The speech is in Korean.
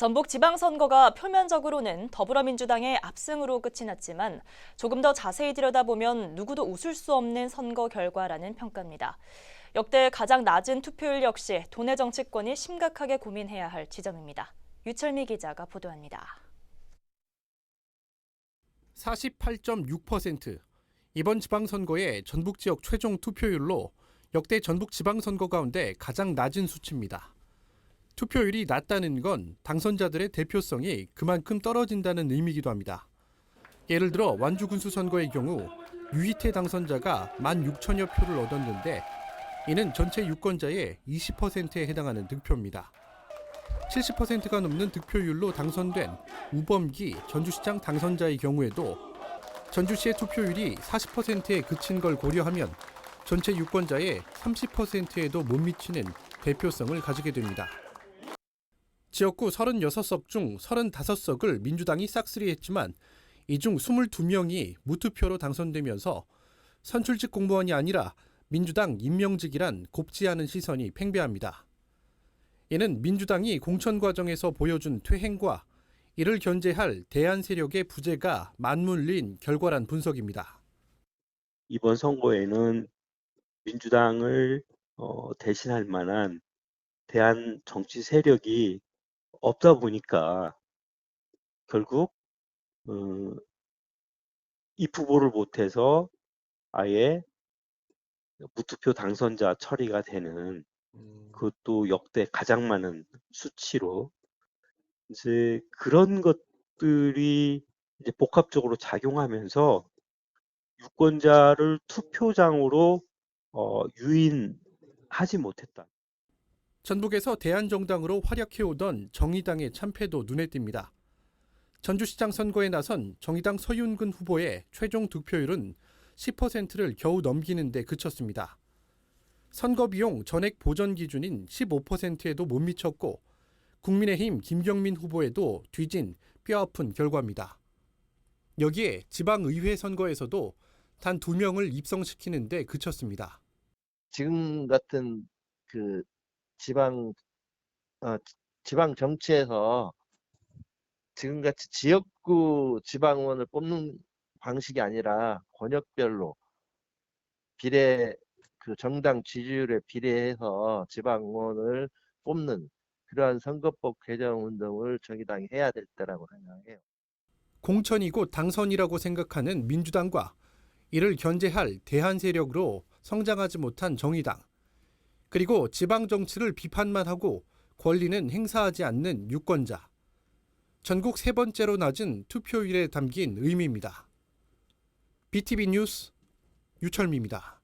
전북 지방선거가 표면적으로는 더불어민주당의 압승으로 끝이 났지만 조금 더 자세히 들여다보면 누구도 웃을 수 없는 선거 결과라는 평가입니다. 역대 가장 낮은 투표율 역시 도내 정치권이 심각하게 고민해야 할 지점입니다. 유철미 기자가 보도합니다. 48.6% 이번 지방선거의 전북 지역 최종 투표율로 역대 전북 지방선거 가운데 가장 낮은 수치입니다. 투표율이 낮다는 건 당선자들의 대표성이 그만큼 떨어진다는 의미이기도 합니다. 예를 들어 완주 군수 선거의 경우 유희태 당선자가 1만 6천여 표를 얻었는데 이는 전체 유권자의 20%에 해당하는 득표입니다. 70%가 넘는 득표율로 당선된 우범기 전주시장 당선자의 경우에도 전주시의 투표율이 40%에 그친 걸 고려하면 전체 유권자의 30%에도 못 미치는 대표성을 가지게 됩니다. 지역구 36석 중 35석을 민주당이 싹쓸이했지만 이 중 22명이 무투표로 당선되면서 선출직 공무원이 아니라 민주당 임명직이란 곱지 않은 시선이 팽배합니다. 이는 민주당이 공천 과정에서 보여준 퇴행과 이를 견제할 대안 세력의 부재가 맞물린 결과란 분석입니다. 이번 선거에는 민주당을 어, 대신할 만한 대한 정치 세력이 없다 보니까 결국 어, 입 후보를 못해서 아예 무투표 당선자 처리가 되는 그것도 역대 가장 많은 수치로 이제 그런 것들이 이제 복합적으로 작용하면서 유권자를 투표장으로 어, 유인하지 못했다. 전북에서 대한정당으로 활약해오던 정의당의 참패도 눈에 띕니다. 전주시장 선거에 나선 정의당 서윤근 후보의 최종 득표율은 10%를 겨우 넘기는 데 그쳤습니다. 선거 비용 전액 보전 기준인 15%에도 못 미쳤고 국민의힘 김경민 후보에도 뒤진 뼈아픈 결과입니다. 여기에 지방의회 선거에서도 단 두 명을 입성시키는 데 그쳤습니다. 지금 같은 그 지방 어, 지- 지방 정치에서 지금같이 지역구 지방의원을 뽑는 방식이 아니라 권역별로 비례 그 정당 지지율에 비례해서 지방의원을 뽑는 그러한 선거법 개정 운동을 정의당이 해야 될 때라고 생각해요. 공천이 곧 당선이라고 생각하는 민주당과 이를 견제할 대한 세력으로 성장하지 못한 정의당, 그리고 지방 정치를 비판만 하고 권리는 행사하지 않는 유권자. 전국 세 번째로 낮은 투표율에 담긴 의미입니다. BTV 뉴스 유철미입니다.